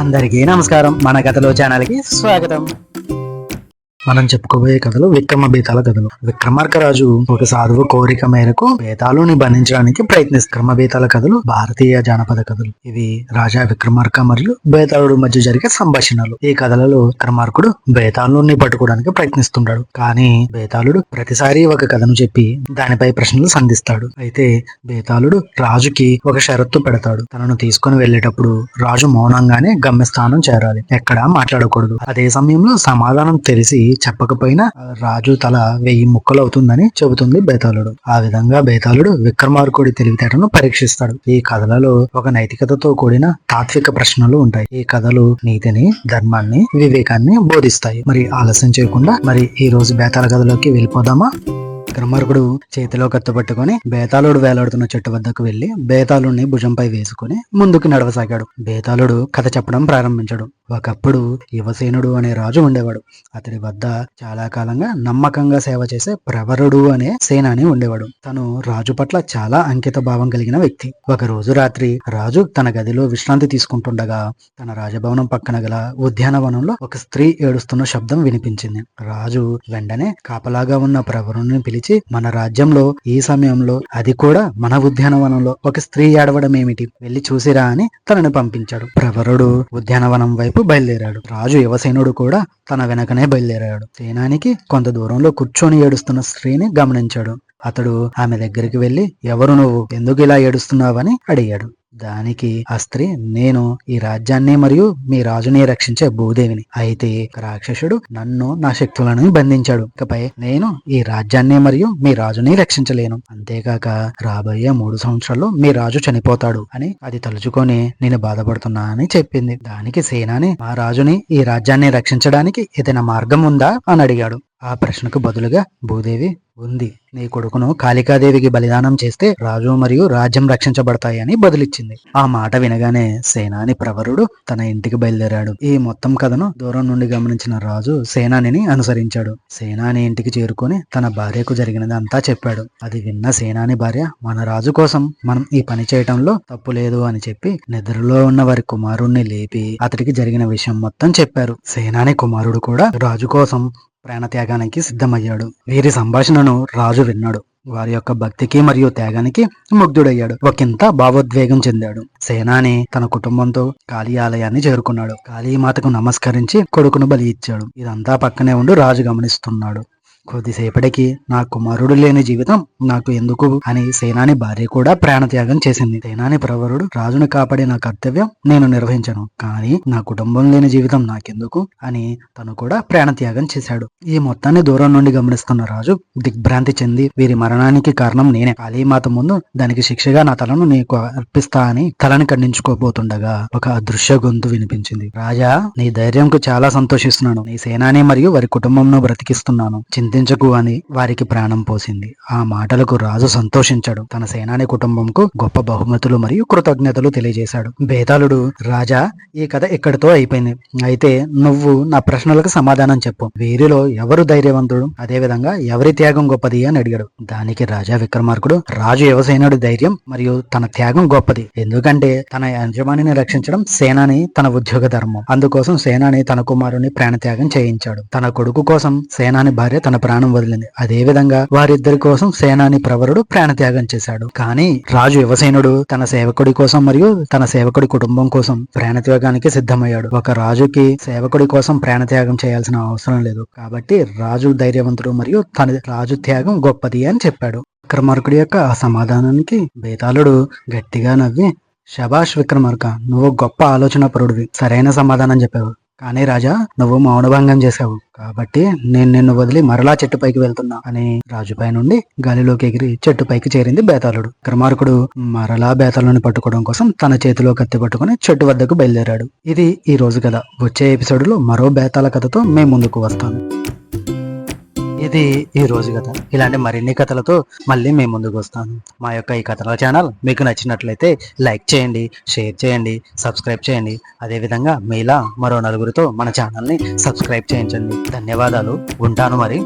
అందరికీ నమస్కారం. మన కథలో ఛానల్కి స్వాగతం. మనం చెప్పుకోబోయే కథలు విక్రమ బేతాల కథలు. విక్రమార్కరాజు ఒక సాధువు కోరిక మేరకు బేతాలుని బంధించడానికి ప్రయత్నిస్తారు. విక్రమ బేతాల కథలు భారతీయ జానపద కథలు. ఇవి రాజా విక్రమార్క మరియు బేతాళుడు మధ్య జరిగే సంభాషణలు. ఈ కథలలో విక్రమార్కుడు బేతాళుని పట్టుకోవడానికి ప్రయత్నిస్తుంటాడు. కానీ బేతాళుడు ప్రతిసారి ఒక కథను చెప్పి దానిపై ప్రశ్నలు సంధిస్తాడు. అయితే బేతాళుడు రాజుకి ఒక షరత్తు పెడతాడు. తనను తీసుకొని వెళ్ళేటప్పుడు రాజు మౌనంగానే గమ్యస్థానం చేరాలి. ఎక్కడా మాట్లాడకూడదు. అదే సమయంలో సమాధానం తెలిసి చెప్పకపోయినా రాజు తల వెయ్యి ముక్కలు అవుతుందని చెబుతుంది బేతాళుడు. ఆ విధంగా బేతాళుడు విక్రమార్కుడి తెలివితేటను పరీక్షిస్తాడు. ఈ కథలలో ఒక నైతికతతో కూడిన తాత్విక ప్రశ్నలు ఉంటాయి. ఈ కథలు నీతిని ధర్మాన్ని వివేకాన్ని బోధిస్తాయి. మరి ఆలస్యం చేయకుండా మరి ఈ రోజు బేతాళ కథలోకి వెళ్ళిపోదామా? విక్రమార్కుడు చేతిలో కత్తి పట్టుకొని బేతాళుడు వేలాడుతున్న చెట్టు వద్దకు వెళ్ళి బేతాళుడిని భుజంపై వేసుకుని ముందుకు నడవసాగాడు. బేతాళుడు కథ చెప్పడం ప్రారంభించాడు. ఒకప్పుడు యువసేనుడు అనే రాజు ఉండేవాడు. అతడి వద్ద చాలా కాలంగా నమ్మకంగా సేవ చేసే ప్రవరుడు అనే సేనాని ఉండేవాడు. తను రాజు పట్ల చాలా అంకిత భావం కలిగిన వ్యక్తి. ఒక రోజు రాత్రి రాజు తన గదిలో విశ్రాంతి తీసుకుంటుండగా తన రాజభవనం పక్కన గల ఉద్యానవనంలో ఒక స్త్రీ ఏడుస్తున్న శబ్దం వినిపించింది. రాజు వెంటనే కాపలాగా ఉన్న ప్రవరుణ్ణి పిలిచి మన రాజ్యంలో ఈ సమయంలో అది కూడా మన ఉద్యానవనంలో ఒక స్త్రీ ఏడవడం ఏమిటి వెళ్ళి చూసిరా అని తనని పంపించాడు. ప్రవరుడు ఉద్యానవనం వైపు బయలుదేరాడు. రాజు యువసేనుడు కూడా తన వెనకనే బయలుదేరాడు. సేనానికి కొంత దూరంలో కూర్చొని ఏడుస్తున్న స్త్రీని గమనించాడు. అతడు ఆమె దగ్గరికి వెళ్ళి ఎవరు నువ్వు? ఎందుకు ఇలా ఏడుస్తున్నావని? అడిగాడు. దానికి ఆ స్త్రీ నేను ఈ రాజ్యాన్ని మరియు మీ రాజుని రక్షించే భూదేవిని. అయితే రాక్షసుడు నన్ను నా శక్తులను బంధించాడు. ఇకపై నేను ఈ రాజ్యాన్ని మరియు మీ రాజుని రక్షించలేను. అంతేకాక రాబోయే మూడు సంవత్సరాల్లో మీ రాజు చనిపోతాడు అని అది తలుచుకొని నేను బాధపడుతున్నా అని చెప్పింది. దానికి సేనాని మా రాజుని ఈ రాజ్యాన్ని రక్షించడానికి ఏదైనా మార్గం ఉందా? అని అడిగాడు. ఆ ప్రశ్నకు బదులుగా భూదేవి ఉంది నీ కొడుకును కాళికాదేవికి బలిదానం చేస్తే రాజు మరియు రాజ్యం రక్షించబడతాయని బదులిచ్చింది. ఆ మాట వినగానే సేనాని ప్రవరుడు తన ఇంటికి బయలుదేరాడు. ఈ మొత్తం కథను దూరం నుండి గమనించిన రాజు సేనానిని అనుసరించాడు. సేనాని ఇంటికి చేరుకొని తన భార్యకు జరిగినది అంతా చెప్పాడు. అది విన్న సేనాని భార్య మన రాజు కోసం మనం ఈ పని చేయటంలో తప్పు లేదు అని చెప్పి నిద్రలో ఉన్న వారి కుమారుణ్ణి లేపి అతడికి జరిగిన విషయం మొత్తం చెప్పారు. సేనాని కుమారుడు కూడా రాజు కోసం ప్రాణత్యాగానికి సిద్ధమయ్యాడు. వీరి సంభాషణను రాజు విన్నాడు. వారి యొక్క భక్తికి మరియు త్యాగానికి ముగ్ధుడయ్యాడు. ఒకంత భావోద్వేగం చెందాడు. సేనాని తన కుటుంబంతో కాళీ ఆలయాన్ని చేరుకున్నాడు. కాళీమాతకు నమస్కరించి కొడుకును బలి ఇచ్చాడు. ఇదంతా పక్కనే ఉండి రాజు గమనిస్తున్నాడు. కొద్దిసేపటికి నా కుమారుడు లేని జీవితం నాకు ఎందుకు? అని సేనాని భార్య కూడా ప్రాణత్యాగం చేసింది. సేనాని ప్రవరుడు రాజును కాపాడే నా కర్తవ్యం నేను నిర్వహించను కానీ నా కుటుంబం లేని జీవితం నాకెందుకు? అని తను కూడా ప్రాణత్యాగం చేశాడు. ఈ మొత్తాన్ని దూరం నుండి గమనిస్తున్న రాజు దిగ్భ్రాంతి చెంది వీరి మరణానికి కారణం నేనే. కాళీమాత ముందు దానికి శిక్షగా నా తలను నీకు అర్పిస్తా అని తలను ఖండించుకోబోతుండగా ఒక అదృశ్య గొంతు వినిపించింది. రాజా నీ ధైర్యంకు చాలా సంతోషిస్తున్నాను. నీ సేనాని మరియు వారి కుటుంబంను బ్రతికిస్తున్నాను. చింతించకు అని వారికి ప్రాణం పోసింది. ఆ మాటలకు రాజు సంతోషించాడు. తన సేనాని కుటుంబంకు గొప్ప బహుమతులు మరియు కృతజ్ఞతలు తెలియజేశాడు. బేతాళుడు రాజా ఈ కథ ఇక్కడితో అయిపోయింది? అయితే నువ్వు నా ప్రశ్నలకు సమాధానం చెప్పు. వీరిలో ఎవరు ధైర్యవంతుడు? అదే విధంగా ఎవరి త్యాగం గొప్పది? అని అడిగాడు. దానికి రాజా విక్రమార్కుడు రాజు యువసేనుడి ధైర్యం మరియు తన త్యాగం గొప్పది. ఎందుకంటే తన యజమానిని రక్షించడం సేనాని తన ఉద్యోగ ధర్మం. అందుకోసం సేనాని తన కుమారుని ప్రాణత్యాగం చేయించాడు. తన కొడుకు కోసం సేనాని భార్య తన ప్రాణం వదిలింది. అదే విధంగా వారిద్దరి కోసం సేనాని ప్రవరుడు ప్రాణత్యాగం చేశాడు. కానీ రాజు యువసేనుడు తన సేవకుడి కోసం మరియు తన సేవకుడి కుటుంబం కోసం ప్రాణత్యాగానికి సిద్ధమయ్యాడు. ఒక రాజుకి సేవకుడి కోసం ప్రాణత్యాగం చేయాల్సిన అవసరం లేదు. కాబట్టి రాజు ధైర్యవంతుడు మరియు తన రాజు త్యాగం గొప్పది అని చెప్పాడు. విక్రమార్కుడి యొక్క ఆ సమాధానానికి బేతాళుడు గట్టిగా నవ్వి శబాష్ విక్రమార్క నువ్వు గొప్ప ఆలోచన పరుడివి సరైన సమాధానం చెప్పావు. కానీ రాజా నువ్వు మౌనభంగం చేశావు. కాబట్టి నేను నిన్ను వదిలి మరలా చెట్టుపైకి వెళ్తున్నా అని రాజుపై నుండి గాలిలోకి ఎగిరి చెట్టుపైకి చేరింది బేతాళుడు. క్రమార్కుడు మరలా బేతాళుని పట్టుకోవడం కోసం తన చేతిలో కత్తి పట్టుకుని చెట్టు వద్దకు బయలుదేరాడు. ఇది ఈ రోజు కథ. వచ్చే ఎపిసోడ్లో మరో బేతాళ కథతో మేము ముందుకు వస్తాను ఇది ఈ రోజు కథ. ఇలాంటి మరిన్ని కథలతో మళ్ళీ మేము ముందుకు వస్తాను. మా యొక్క ఈ కథల ఛానల్ మీకు నచ్చినట్లయితే లైక్ చేయండి షేర్ చేయండి సబ్స్క్రైబ్ చేయండి. అదేవిధంగా మీలా మరో నలుగురితో మన ఛానల్ని సబ్స్క్రైబ్ చేయించండి. ధన్యవాదాలు. ఉంటాను మరి.